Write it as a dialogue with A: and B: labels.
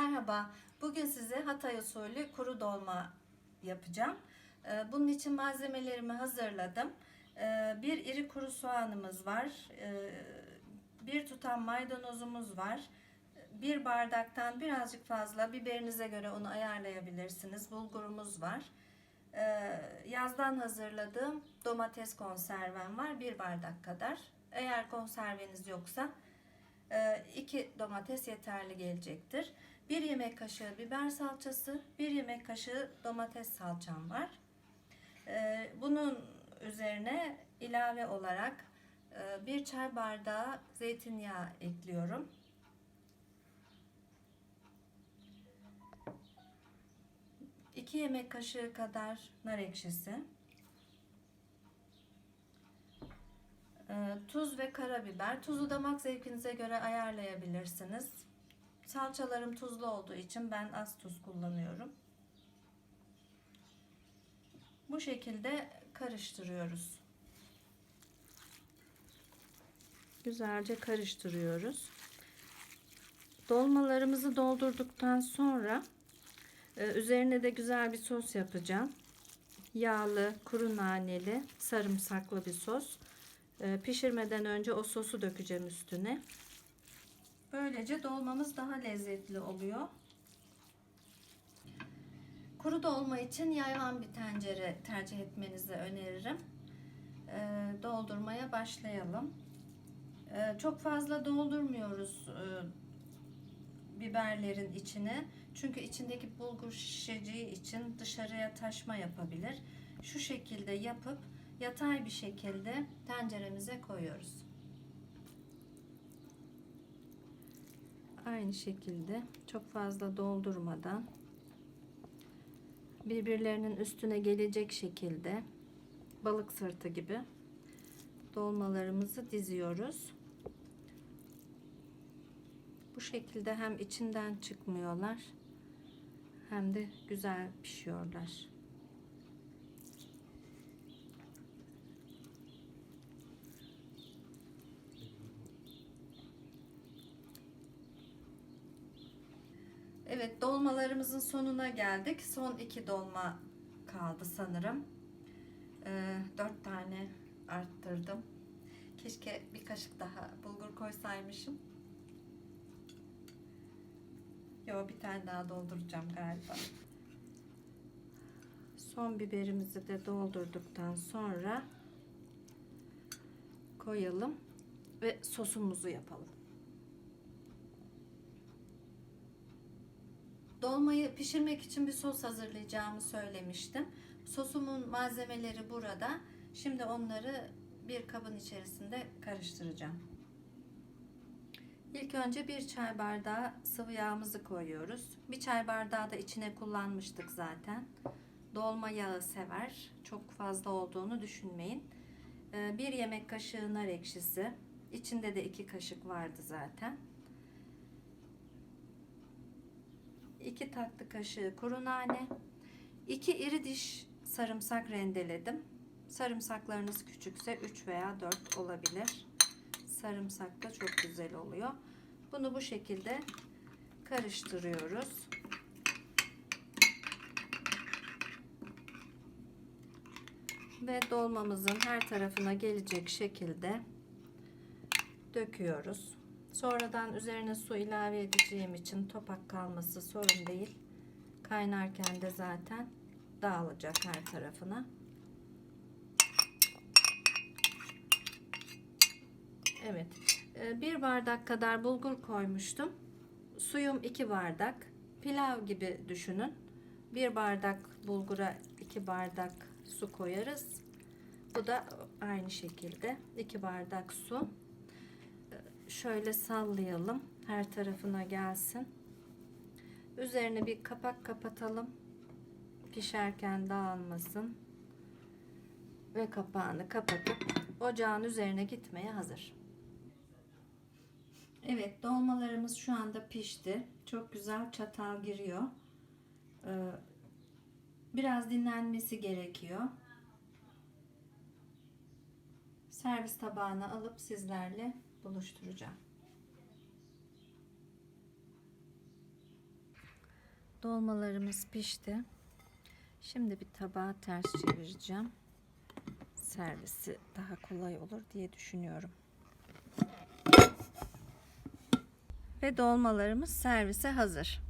A: Merhaba. Bugün size Hatay usulü kuru dolma yapacağım. Ee, Bunun için malzemelerimi hazırladım. Ee, Bir iri kuru soğanımız var. Ee, Bir tutam maydanozumuz var. Bir bardaktan birazcık fazla biberinize göre onu ayarlayabilirsiniz. Bulgurumuz var. Yazdan hazırladığım domates konservem var. Bir bardak kadar. Eğer konserveniz yoksa 2 Ee, domates yeterli gelecektir. 1 yemek kaşığı biber salçası, 1 yemek kaşığı domates salçam var. Ee, Bunun üzerine ilave olarak 1 çay bardağı zeytinyağı ekliyorum. İki yemek kaşığı kadar nar ekşisi. Ee, Tuz ve karabiber. Tuzu damak zevkinize göre ayarlayabilirsiniz. Salçalarım tuzlu olduğu için ben az tuz kullanıyorum. Bu şekilde karıştırıyoruz. Güzelce karıştırıyoruz. Dolmalarımızı doldurduktan sonra e, üzerine de güzel bir sos yapacağım. Yağlı, kuru naneli, sarımsaklı bir sos. Ee, pişirmeden önce o sosu dökeceğim üstüne. Böylece dolmamız daha lezzetli oluyor. Kuru dolma için yayvan bir tencere tercih etmenizi öneririm. Ee, doldurmaya başlayalım. Ee, çok fazla doldurmuyoruz e, biberlerin içine. Çünkü içindeki bulgur şişeceği için dışarıya taşma yapabilir. Şu şekilde yapıp yatay bir şekilde tenceremize koyuyoruz. Aynı şekilde çok fazla doldurmadan birbirlerinin üstüne gelecek şekilde balık sırtı gibi dolmalarımızı diziyoruz. Bu şekilde hem içinden çıkmıyorlar hem de güzel pişiyorlar. Evet dolmalarımızın sonuna geldik. Son iki dolma kaldı sanırım. Ee, dört tane arttırdım. Keşke bir kaşık daha bulgur koysaymışım. Yo bir tane daha dolduracağım galiba. Son biberimizi de doldurduktan sonra koyalım ve sosumuzu yapalım. Dolmayı pişirmek için bir sos hazırlayacağımı söylemiştim. Sosumun malzemeleri burada. Şimdi onları bir kabın içerisinde karıştıracağım. İlk önce bir çay bardağı sıvı yağımızı koyuyoruz. Bir çay bardağı da içine kullanmıştık zaten. Dolma yağı sever. Çok fazla olduğunu düşünmeyin. Ee, Bir yemek kaşığı nar ekşisi. İçinde de iki kaşık vardı zaten. 2 tatlı kaşığı kuru nane, 2 iri diş sarımsak rendeledim. Sarımsaklarınız küçükse 3 veya 4 olabilir. Sarımsak da çok güzel oluyor. Bunu bu şekilde karıştırıyoruz. Ve dolmamızın her tarafına gelecek şekilde döküyoruz. Sonradan üzerine su ilave edeceğim için topak kalması sorun değil. Kaynarken de zaten dağılacak her tarafına. Evet. e, Bir bardak kadar bulgur koymuştum. Suyum iki bardak. Pilav gibi düşünün. Bir bardak bulgura iki bardak su koyarız. Bu da aynı şekilde iki bardak su şöyle sallayalım. Her tarafına gelsin. Üzerine bir kapak kapatalım. Pişerken dağılmasın. Ve kapağını kapatıp ocağın üzerine gitmeye hazır. Evet dolmalarımız şu anda pişti. Çok güzel çatal giriyor. Ee, Biraz dinlenmesi gerekiyor. Servis tabağına alıp sizlerle buluşturacağım. Dolmalarımız pişti. Şimdi bir tabağa ters çevireceğim. Servisi daha kolay olur diye düşünüyorum. Ve dolmalarımız servise hazır.